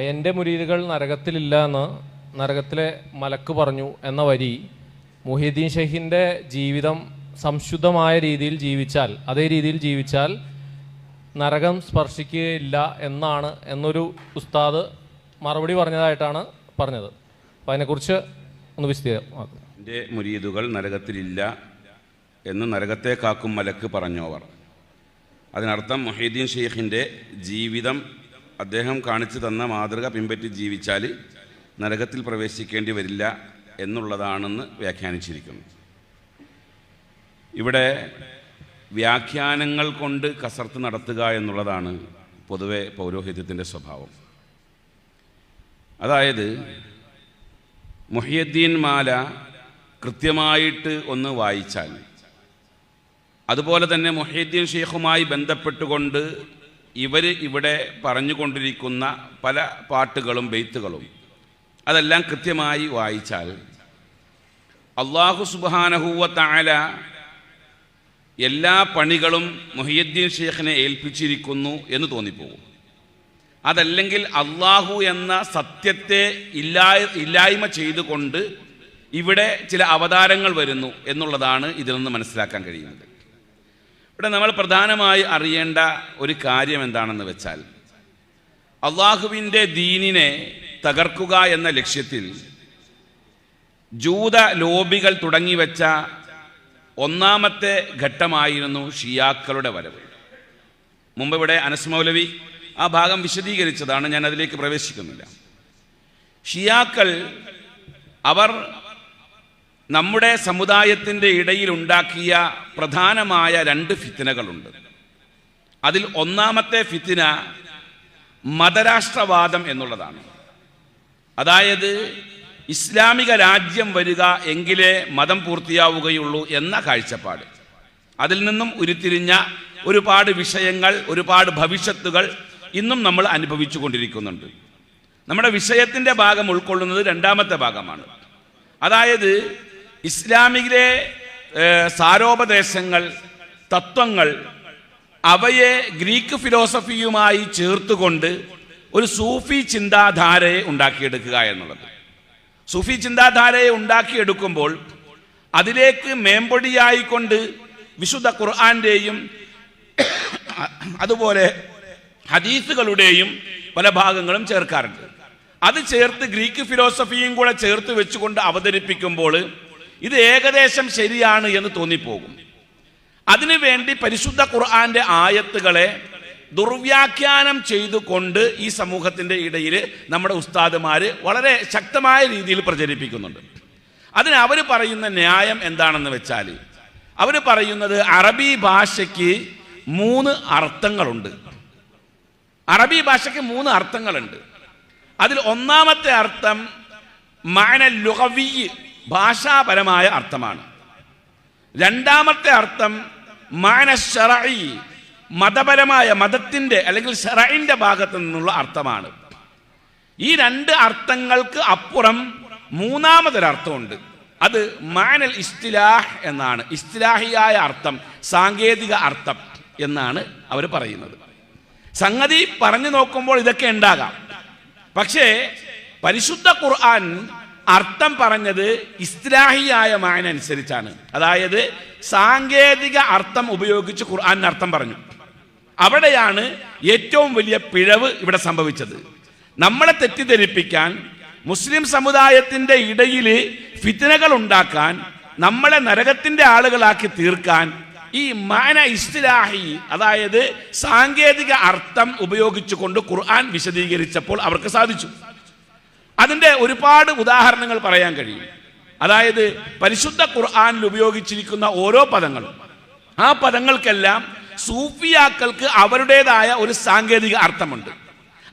എന്റെ മുരീദുകൾ നരകത്തിലില്ല എന്ന് നരകത്തിലെ മലക്ക് പറഞ്ഞു എന്ന വരി മുഹിദ്ദീൻ ഷെഹിന്റെ ജീവിതം സംശുദ്ധമായ രീതിയിൽ ജീവിച്ചാൽ അതേ രീതിയിൽ ജീവിച്ചാൽ നരകം സ്പർശിക്കുകയില്ല എന്നാണ് എന്നൊരു ഉസ്താദ് മറുപടി പറഞ്ഞതായിട്ടാണ് പറഞ്ഞത്. അപ്പോൾ അതിനെക്കുറിച്ച് ഒന്ന് വിശദീകരണം എന്റെ മുരീദുകൾ നരകത്തിലില്ല എന്ന് നരകത്തെ കാക്കും മലക്ക് പറഞ്ഞോവർ. അതിനർത്ഥം മൊഹീദ്ദീൻ ഷെയ്ഖിന്റെ ജീവിതം അദ്ദേഹം കാണിച്ചു തന്ന മാതൃക പിൻപറ്റി ജീവിച്ചാൽ നരകത്തിൽ പ്രവേശിക്കേണ്ടി വരില്ല എന്നുള്ളതാണെന്ന് വ്യാഖ്യാനിച്ചിരിക്കുന്നു. ഇവിടെ വ്യാഖ്യാനങ്ങൾ കൊണ്ട് കസർത്ത് നടത്തുക എന്നുള്ളതാണ് പൊതുവെ പൗരോഹിത്യത്തിന്റെ സ്വഭാവം. അതായത് മുഹിയദ്ദീൻ മാല കൃത്യമായിട്ട് ഒന്ന് വായിച്ചാൽ അതുപോലെ തന്നെ മുഹിയദ്ദീൻ ഷെയ്ഖുമായി ബന്ധപ്പെട്ടുകൊണ്ട് ഇവർ ഇവിടെ പറഞ്ഞുകൊണ്ടിരിക്കുന്ന പല പാട്ടുകളും ബെയ്ത്തുകളും അതെല്ലാം കൃത്യമായി വായിച്ചാൽ അള്ളാഹു സുബാനഹൂവ താല എല്ലാ പണികളും മുഹിയദ്ദീൻ ഷെയ്ഖിനെ ഏൽപ്പിച്ചിരിക്കുന്നു എന്ന് തോന്നിപ്പോകും. അതല്ലെങ്കിൽ അള്ളാഹു എന്ന സത്യത്തെ ഇല്ലാ ഇല്ലായ്മ ചെയ്തുകൊണ്ട് ഇവിടെ ചില അവതാരങ്ങൾ വരുന്നു എന്നുള്ളതാണ് ഇതിൽ നിന്ന് മനസ്സിലാക്കാൻ കഴിയുന്നത്. ഇവിടെ നമ്മൾ പ്രധാനമായി അറിയേണ്ട ഒരു കാര്യം എന്താണെന്ന് വെച്ചാൽ അള്ളാഹുവിന്റെ ദീനിനെ തകർക്കുക എന്ന ലക്ഷ്യത്തിൽ ജൂത ലോബികൾ തുടങ്ങിവെച്ച ഒന്നാമത്തെ ഘട്ടമായിരുന്നു ഷിയാക്കളുടെ വരവ്. മുമ്പ് ഇവിടെ അനസ്മൗലവി ആ ഭാഗം വിശദീകരിച്ചതാണ് ഞാൻ അതിലേക്ക് പ്രവേശിക്കുന്നില്ല. ഷിയാക്കൾ അവർ നമ്മുടെ സമുദായത്തിന്റെ ഇടയിൽ ഉണ്ടാക്കിയ പ്രധാനമായ രണ്ട് ഫിത്തിനകളുണ്ട്. അതിൽ ഒന്നാമത്തെ ഫിത്തിന മതരാഷ്ട്രവാദം എന്നുള്ളതാണ്. അതായത് ഇസ്ലാമിക രാജ്യം വരിക എങ്കിലേ മതം പൂർത്തിയാവുകയുള്ളൂ എന്ന കാഴ്ചപ്പാട്. അതിൽ നിന്നും ഉരുത്തിരിഞ്ഞ ഒരുപാട് വിഷയങ്ങൾ ഒരുപാട് ഭവിഷ്യത്തുകൾ ഇന്നും നമ്മൾ അനുഭവിച്ചു കൊണ്ടിരിക്കുന്നുണ്ട്. നമ്മുടെ വിഷയത്തിന്റെ ഭാഗം ഉൾക്കൊള്ളുന്നത് രണ്ടാമത്തെ ഭാഗമാണ്. അതായത് ഇസ്ലാമിലെ ഏഹ്, സാരോപദേശങ്ങൾ തത്വങ്ങൾ അവയെ ഗ്രീക്ക് ഫിലോസഫിയുമായി ചേർത്തുകൊണ്ട് ഒരു സൂഫി ചിന്താധാരയെ ഉണ്ടാക്കിയെടുക്കുക എന്നുള്ളത്. സൂഫി ചിന്താധാരയെ ഉണ്ടാക്കിയെടുക്കുമ്പോൾ അതിലേക്ക് മേമ്പൊടിയായിക്കൊണ്ട് വിശുദ്ധ ഖുർആന്റെയും അതുപോലെ ഹദീസുകളുടെയും പല ഭാഗങ്ങളും ചേർക്കാറുണ്ട്. അത് ചേർത്ത് ഗ്രീക്ക് ഫിലോസഫിയും കൂടെ ചേർത്ത് വെച്ചുകൊണ്ട് അവതരിപ്പിക്കുമ്പോൾ ഇത് ഏകദേശം ശരിയാണ് എന്ന് തോന്നിപ്പോകും. അതിനുവേണ്ടി പരിശുദ്ധ ഖുർആന്റെ ആയത്തുകളെ ദുർവ്യാഖ്യാനം ചെയ്തുകൊണ്ട് ഈ സമൂഹത്തിന്റെ ഇടയിൽ നമ്മുടെ ഉസ്താദുമാർ വളരെ ശക്തമായ രീതിയിൽ പ്രചരിപ്പിക്കുന്നുണ്ട്. അതിന് അവർ പറയുന്ന ന്യായം എന്താണെന്ന് വെച്ചാൽ അവർ പറയുന്നത് അറബി ഭാഷയ്ക്ക് മൂന്ന് അർത്ഥങ്ങളുണ്ട്. അറബി ഭാഷയ്ക്ക് മൂന്ന് അർത്ഥങ്ങളുണ്ട്. അതിൽ ഒന്നാമത്തെ അർത്ഥം മാന ലുഹവി ഭാഷാപരമായ അർത്ഥമാണ്. രണ്ടാമത്തെ അർത്ഥം മാന ഷറഈ മതപരമായ മതത്തിന്റെ അല്ലെങ്കിൽ ഷറൈന്റെ ഭാഗത്തു നിന്നുള്ള അർത്ഥമാണ്. ഈ രണ്ട് അർത്ഥങ്ങൾക്ക് അപ്പുറം മൂന്നാമതൊരർത്ഥമുണ്ട്. അത് മാനൽ ഇസ്തിലാഹ് എന്നാണ്. ഇസ്തിലാഹിയായ അർത്ഥം സാങ്കേതിക അർത്ഥം എന്നാണ് അവർ പറയുന്നത്. സംഗതി പറഞ്ഞു നോക്കുമ്പോൾ ഇതൊക്കെ ഉണ്ടാകാം. പക്ഷേ പരിശുദ്ധ ഖുർആൻ അർത്ഥം പറഞ്ഞത് ഇസ്ലാഹിയായ മായന അനുസരിച്ചാണ് അതായത് സാങ്കേതിക അർത്ഥം ഉപയോഗിച്ച് ഖുർആൻ അർത്ഥം പറഞ്ഞു. അവിടെയാണ് ഏറ്റവും വലിയ പിഴവ് ഇവിടെ സംഭവിച്ചത്. നമ്മളെ തെറ്റിദ്ധരിപ്പിക്കാൻ മുസ്ലിം സമുദായത്തിന്റെ ഇടയിൽ ഫിത്തനകൾ ഉണ്ടാക്കാൻ നമ്മളെ നരകത്തിന്റെ ആളുകളാക്കി തീർക്കാൻ ഈ മാന ഇസ്ലാഹി അതായത് സാങ്കേതിക അർത്ഥം ഉപയോഗിച്ചുകൊണ്ട് ഖുർആൻ വിശദീകരിച്ചപ്പോൾ അവർക്ക് സാധിച്ചു. അതിന്റെ ഒരുപാട് ഉദാഹരണങ്ങൾ പറയാൻ കഴിയും. അതായത് പരിശുദ്ധ ഖുർആാനിൽ ഉപയോഗിച്ചിരിക്കുന്ന ഓരോ പദങ്ങളും. ആ പദങ്ങൾക്കെല്ലാം സൂഫിയാക്കൾക്ക് അവരുടേതായ ഒരു സാങ്കേതിക അർത്ഥമുണ്ട്.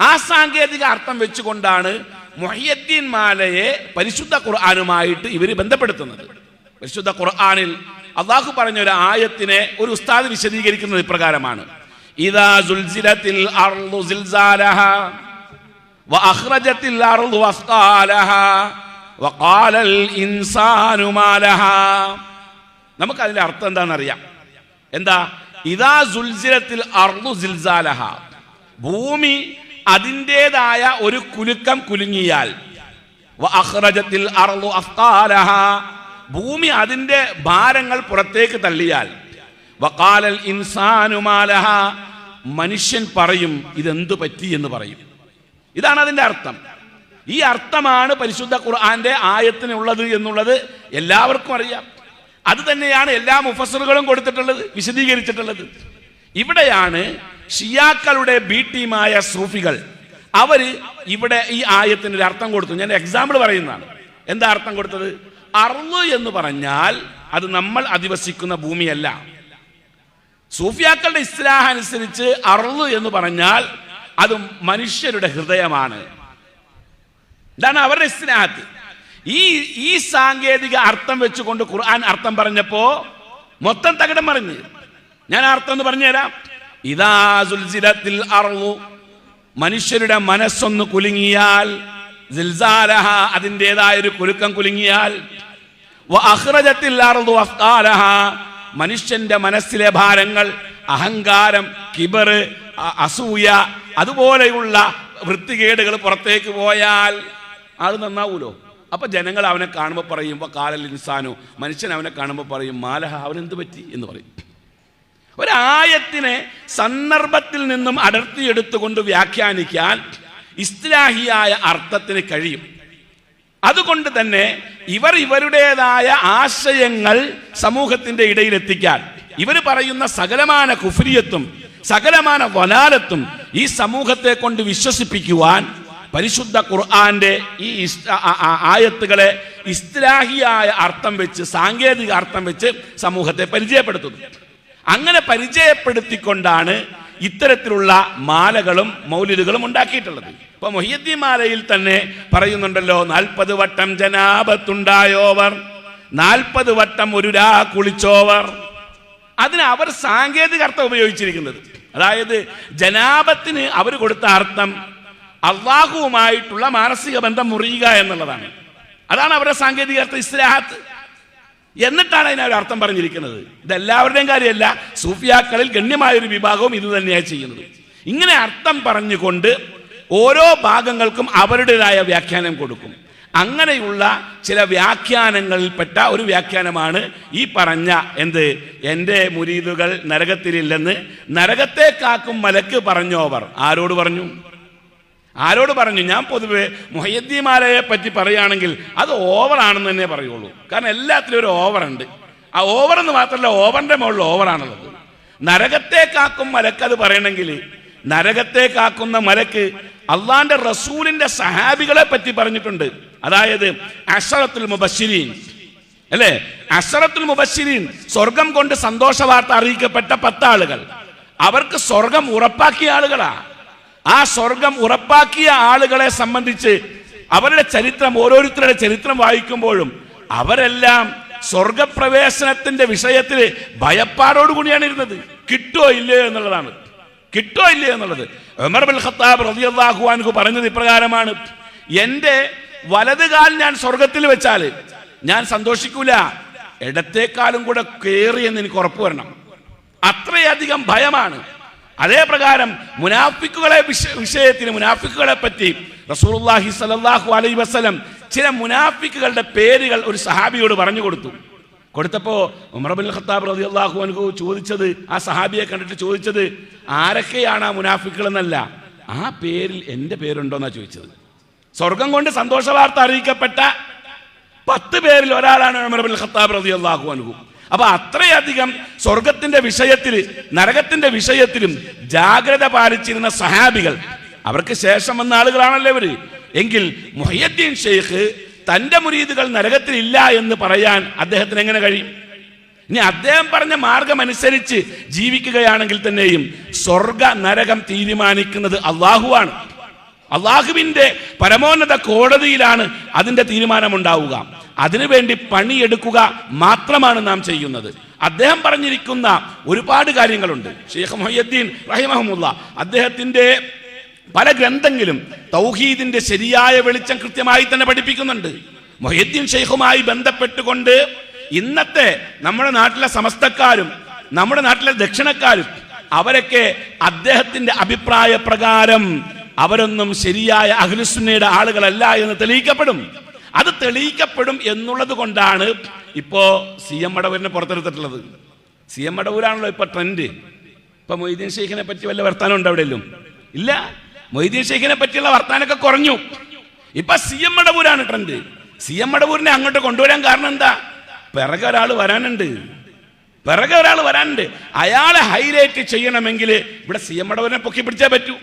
ആ സാങ്കേതിക അർത്ഥം വെച്ചുകൊണ്ടാണ് മൊഹിയദ്ദീൻ മാലയെ പരിശുദ്ധ ഖുർആാനുമായിട്ട് ഇവർ ബന്ധപ്പെടുത്തുന്നത്. പരിശുദ്ധ ഖുർആാനിൽ അള്ളാഹു പറഞ്ഞ ഒരു ആയത്തിനെ ഒരു ഉസ്താദ് വിശദീകരിക്കുന്നത് ഇപ്രകാരമാണ്. ഇതാ നമുക്ക് അതിന്റെ അർത്ഥം എന്താണെന്നറിയാം. എന്താ? ഇതാ സുൽസിലത്തിൽ അർദു സിൽസാലഹ. ഭൂമി അതിന്റെതായ ഒരു കുലുക്കം കുലുങ്ങിയാൽ വഅഖ്റജത്തിൽ അർദു അസ്ഖാലഹ. ഭൂമി അതിന്റെ ഭാരങ്ങൾ പുറത്തേക്ക് തള്ളിയാൽ വക്കാലൽ ഇൻസാനുമാലഹ മനുഷ്യൻ പറയും ഇതെന്തു പറ്റി? എന്ന് പറയും. ഇതാണ് അതിന്റെ അർത്ഥം. ഈ അർത്ഥമാണ് പരിശുദ്ധ ഖുർആന്റെ ആയത്തിനുള്ളത് എന്നുള്ളത് എല്ലാവർക്കും അറിയാം. അത് തന്നെയാണ് എല്ലാ മുഫസറുകളും കൊടുത്തിട്ടുള്ളത് വിശദീകരിച്ചിട്ടുള്ളത്. ഇവിടെയാണ് ഷിയാക്കളുടെ ബി ടീമായ സൂഫികൾ. അവർ ഇവിടെ ഈ ആയത്തിന് ഒരു അർത്ഥം കൊടുത്തു. ഞാൻ എക്സാമ്പിൾ പറയുന്നതാണ്. എന്താ അർത്ഥം കൊടുത്തത്? അർൾ എന്ന് പറഞ്ഞാൽ അത് നമ്മൾ അധിവസിക്കുന്ന ഭൂമിയല്ല. സൂഫിയാക്കളുടെ ഇസ്ലാഹ അനുസരിച്ച് അർൾ എന്ന് പറഞ്ഞാൽ അത് മനുഷ്യരുടെ ഹൃദയമാണ്. ഇതാണ് അവരുടെ സ്നേഹത്തിൽ ഈ ഈ സാങ്കേതിക അർത്ഥം വെച്ചുകൊണ്ട് ഖുർആൻ അർത്ഥം പറഞ്ഞപ്പോ മൊത്തം തകിടം മറിഞ്ഞ്. ഞാൻ അർത്ഥം ഒന്ന് പറഞ്ഞുതരാം. ഇതാ അർളു മനുഷ്യരുടെ മനസ്സൊന്ന് കുലുങ്ങിയാൽ സിൽസാലഹ അതിന്റെതായ ഒരു കുലുക്കം കുലുങ്ങിയാൽ വ അഖ്റജത്തിൽ അർളു അസ്ഖാലഹ മനുഷ്യന്റെ മനസ്സിലെ ഭാരങ്ങൾ അഹങ്കാരം കിബറ് അ- അസൂയ അതുപോലെയുള്ള വൃത്തികേടുകൾ പുറത്തേക്ക് പോയാൽ ആൾ നന്നാവൂലോ? അപ്പൊ ജനങ്ങൾ അവനെ കാണുമ്പോൾ പറയും കാലൽ ഇൻസാനു. മനുഷ്യൻ അവനെ കാണുമ്പോൾ പറയും മാലഹ അവനെന്ത് പറ്റി? എന്ന് പറയും. ഒരായത്തിനെ സന്ദർഭത്തിൽ നിന്നും അടർത്തിയെടുത്തുകൊണ്ട് വ്യാഖ്യാനിക്കാൻ ഇസ്ലാഹിയായ അർത്ഥത്തിന് കഴിയും. അതുകൊണ്ട് തന്നെ ഇവർ ഇവരുടേതായ ആശയങ്ങൾ സമൂഹത്തിന്റെ ഇടയിൽ എത്തിക്കാൻ ഇവർ പറയുന്ന സകലമാന കുഫരിയത്തും സകലമാന വലാലത്തും ഈ സമൂഹത്തെ കൊണ്ട് വിശ്വസിപ്പിക്കുവാൻ പരിശുദ്ധ ഖുർആന്റെ ഈ ആയത്തുകളെ ഇസ്ലാഹിയായ അർത്ഥം വെച്ച് സാങ്കേതിക അർത്ഥം വെച്ച് സമൂഹത്തെ പരിചയപ്പെടുത്തുന്നു. അങ്ങനെ പരിചയപ്പെടുത്തിക്കൊണ്ടാണ് ഇത്തരത്തിലുള്ള മാലകളും മൗലിദുകളും ഉണ്ടാക്കിയിട്ടുള്ളത്. ഇപ്പൊ മൊഹിയദ്ദി മാലയിൽ തന്നെ പറയുന്നുണ്ടല്ലോ നാൽപ്പത് വട്ടം ജനാപത്തുണ്ടായോവർ നാൽപ്പത് വട്ടം ഒരു രാ കുളിച്ചോവർ. അതിന് അവർ സാങ്കേതിക അർത്ഥം ഉപയോഗിച്ചിരിക്കുന്നത്. അതായത് ജനാപത്തിന് അവർ കൊടുത്ത അർത്ഥം അള്ളാഹുവുമായിട്ടുള്ള മാനസിക ബന്ധം മുറിയുക എന്നുള്ളതാണ്. അതാണ് അവരുടെ സാങ്കേതിക അർത്ഥം ഇസ്ലാഹത്ത്. എന്നിട്ടാണ് അതിന് ഒരു അർത്ഥം പറഞ്ഞിരിക്കുന്നത്. ഇതെല്ലാവരുടെയും കാര്യമല്ല സൂഫിയാക്കളിൽ ഗണ്യമായ ഒരു വിഭാഗവും ഇത് തന്നെയാണ് ചെയ്യുന്നത്. ഇങ്ങനെ അർത്ഥം പറഞ്ഞുകൊണ്ട് ഓരോ ഭാഗങ്ങൾക്കും അവരുടേതായ വ്യാഖ്യാനം കൊടുക്കും. അങ്ങനെയുള്ള ചില വ്യാഖ്യാനങ്ങളിൽപ്പെട്ട ഒരു വ്യാഖ്യാനമാണ് ഈ പറഞ്ഞ എന്ത്? എന്റെ മുരീദുകൾ നരകത്തിലില്ലെന്ന് നരകത്തെ കാക്കും മലക്ക് പറഞ്ഞോവർ. ആരോട് പറഞ്ഞു? ആരോട് പറഞ്ഞു? ഞാൻ പൊതുവെ മുഹയ്യദ്ദീമാലയെ പറ്റി പറയുകയാണെങ്കിൽ അത് ഓവറാണെന്ന് തന്നെ പറയുള്ളൂ. കാരണം എല്ലാത്തിലും ഒരു ഓവറുണ്ട് ആ ഓവർ എന്ന് മാത്രമല്ല ഓവറിന്റെ മുകളിൽ ഓവറാണുള്ളത് നരകത്തെ കാക്കും മലക്ക് അത് പറയണമെങ്കിൽ നരകത്തെ കാക്കുന്ന മലക്ക് അള്ളാന്റെ റസൂലിന്റെ സഹാബികളെ പറ്റി പറഞ്ഞിട്ടുണ്ട്. അതായത് അഷറത്തുൽ മുബശ്ശിരീൻ. അല്ലേ? അഷറത്തുൽ മുബശ്ശിരീൻ സ്വർഗം കൊണ്ട് സന്തോഷ വാർത്ത അറിയിക്കപ്പെട്ട പത്താളുകൾ. അവർക്ക് സ്വർഗം ഉറപ്പാക്കിയ ആളുകളാ. ആ സ്വർഗം ഉറപ്പാക്കിയ ആളുകളെ സംബന്ധിച്ച് അവരുടെ ചരിത്രം ഓരോരുത്തരുടെ ചരിത്രം വായിക്കുമ്പോഴും അവരെല്ലാം സ്വർഗപ്രവേശനത്തിന്റെ വിഷയത്തിൽ ഭയപ്പാടോടുകൂടിയാണ് ഇരുന്നത്. കിട്ടോ ഇല്ലയോ എന്നുള്ളതാണ്. കിട്ടോ ഇല്ലയോ എന്നുള്ളത്. ഉമർ ഖത്താബ് അൻഹു പറഞ്ഞത് ഇപ്രകാരമാണ്. എന്റെ വലത് കാൽ ഞാൻ സ്വർഗത്തിൽ വെച്ചാൽ ഞാൻ സന്തോഷിക്കൂല. ഇടത്തേക്കാളും കൂടെ കയറി എന്ന് എനിക്ക് ഉറപ്പ് വരണം. അത്രയധികം ഭയമാണ്. അതേ പ്രകാരം മുനാഫിക്കുകളെ വിഷ- വിഷയത്തിന് മുനാഫിക്കുകളെ പറ്റി റസൂർഹി സലാഹു അലൈ വസല്ലം ചില മുനാഫിക്കുകളുടെ പേരുകൾ ഒരു സഹാബിയോട് പറഞ്ഞു കൊടുത്തു. കൊടുത്തപ്പോ ഉമർ ഖത്താബ് റതി അള്ളാഹു അൻഹു ചോദിച്ചത് ആ സഹാബിയെ കണ്ടിട്ട് ചോദിച്ചത് ആരൊക്കെയാണ് ആ മുനാഫിക്കുകൾ എന്നല്ല ആ പേരിൽ എന്റെ പേരുണ്ടോന്നാ ചോദിച്ചത്. സ്വർഗം കൊണ്ട് സന്തോഷ വാർത്ത അറിയിക്കപ്പെട്ട പത്ത് പേരിൽ ഒരാളാണ് ഖത്താബ് റളിയല്ലാഹു അൻഹു. അപ്പൊ അത്രയധികം സ്വർഗത്തിന്റെ വിഷയത്തിൽ നരകത്തിന്റെ വിഷയത്തിലും ജാഗ്രത പാലിച്ചിരുന്ന സഹാബികൾ അവർക്ക് ശേഷം വന്ന ആളുകളാണല്ലോ ഇവർ. എങ്കിൽ മുഹയ്യദ്ദീൻ ഷെയ്ഖ് തന്റെ മുരീദുകൾ നരകത്തിൽ ഇല്ല എന്ന് പറയാൻ അദ്ദേഹത്തിന് എങ്ങനെ കഴിയും? ഇനി അദ്ദേഹം പറഞ്ഞ മാർഗം അനുസരിച്ച് ജീവിക്കുകയാണെങ്കിൽ തന്നെയും സ്വർഗ നരകം തീരുമാനിക്കുന്നത് അള്ളാഹുവാണ് അള്ളാഹുവിന്റെ പരമോന്നത കോടതിയിലാണ് അതിന്റെ തീരുമാനമുണ്ടാവുക. അതിനുവേണ്ടി പണിയെടുക്കുക മാത്രമാണ് നാം ചെയ്യുന്നത്. അദ്ദേഹം പറഞ്ഞിരിക്കുന്ന ഒരുപാട് കാര്യങ്ങളുണ്ട്. ഷെയ്ഖ് മൊഹ്യദ്ദീൻ റഹിമഹമുല്ല അദ്ദേഹത്തിന്റെ പല ഗ്രന്ഥങ്ങളും തൗഹീദിന്റെ ശരിയായ വെളിച്ചം കൃത്യമായി തന്നെ പഠിപ്പിക്കുന്നുണ്ട്. മൊഹ്യദ്ദീൻ ഷെയ്ഖുമായി ബന്ധപ്പെട്ടുകൊണ്ട് ഇന്നത്തെ നമ്മുടെ നാട്ടിലെ സമസ്തക്കാരും നമ്മുടെ നാട്ടിലെ ദക്ഷിണക്കാരും അവരൊക്കെ അദ്ദേഹത്തിന്റെ അഭിപ്രായ പ്രകാരം അവരൊന്നും ശരിയായ അഖിലുസുന്നയുടെ ആളുകളല്ല എന്ന് തെളിയിക്കപ്പെടും. അത് തെളിയിക്കപ്പെടും എന്നുള്ളത് കൊണ്ടാണ് ഇപ്പോ സി എം മടവൂരിനെ പുറത്തെടുത്തിട്ടുള്ളത്. സി എം മടവൂരാണല്ലോ ഇപ്പൊ ട്രെൻഡ്. ഇപ്പൊ മൊയ്തീൻ ഷെയ്ഖിനെ പറ്റി വല്ല വർത്താനം ഉണ്ട് അവിടെയല്ലോ? ഇല്ല. മൊയ്തീൻ ഷെയ്ഖിനെ പറ്റിയുള്ള വർത്താനൊക്കെ കുറഞ്ഞു. ഇപ്പൊ സി എം മടവൂരാണ് ട്രെൻഡ്. സി എം മടവൂരിനെ അങ്ങോട്ട് കൊണ്ടുവരാൻ കാരണം എന്താ? പിറകെ ഒരാൾ വരാനുണ്ട്. പിറകെ ഒരാൾ വരാനുണ്ട്. അയാളെ ഹൈലൈറ്റ് ചെയ്യണമെങ്കിൽ ഇവിടെ സി എം മടവൂരിനെ പൊക്കി പിടിച്ചേ പറ്റൂ.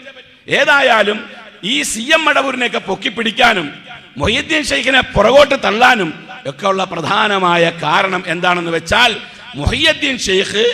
ഏതായാലും ഈ സി എം മടവൂരിനെയൊക്കെ പൊക്കി പിടിക്കാനും മൊഹീദ്ദീൻ ഷെയ്ഖിനെ പുറകോട്ട് തള്ളാനും ഒക്കെയുള്ള പ്രധാനമായ കാരണം എന്താണെന്ന് വെച്ചാൽ മൊഹിയദ്ദീൻ ഷെയ്ഖ്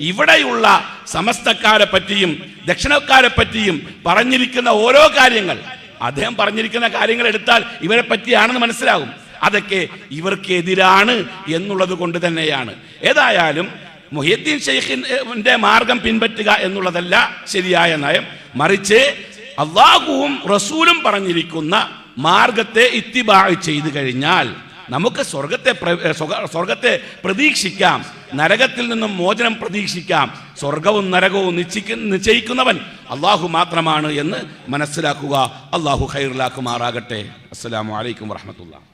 ഇവിടെയുള്ള സമസ്തക്കാരെ പറ്റിയും ദക്ഷിണക്കാരെ പറ്റിയും പറഞ്ഞിരിക്കുന്ന ഓരോ കാര്യങ്ങൾ. അദ്ദേഹം പറഞ്ഞിരിക്കുന്ന കാര്യങ്ങൾ എടുത്താൽ ഇവരെ പറ്റിയാണെന്ന് മനസ്സിലാകും. അതൊക്കെ ഇവർക്കെതിരാണ് എന്നുള്ളത് കൊണ്ട് തന്നെയാണ്. ഏതായാലും മൊഹീദ്ദീൻ ഷെയ്ഖിന്റെ മാർഗം പിൻപറ്റുക എന്നുള്ളതല്ല ശരിയായ നയം. മറിച്ച് അള്ളാഹുവും റസൂലും പറഞ്ഞിരിക്കുന്ന മാർഗത്തെ ഇത്തിബാ ചെയ്തു കഴിഞ്ഞാൽ നമുക്ക് സ്വർഗത്തെ സ്വർഗത്തെ പ്രതീക്ഷിക്കാം. നരകത്തിൽ നിന്നും മോചനം പ്രതീക്ഷിക്കാം. സ്വർഗവും നരകവും നിശ്ചയിക്ക നിശ്ചയിക്കുന്നവൻ അള്ളാഹു മാത്രമാണ് എന്ന് മനസ്സിലാക്കുക. അള്ളാഹു ഖൈറിലാക്കുമാറാകട്ടെ. അസ്സലാമു അലൈക്കും വറഹമത്തുള്ള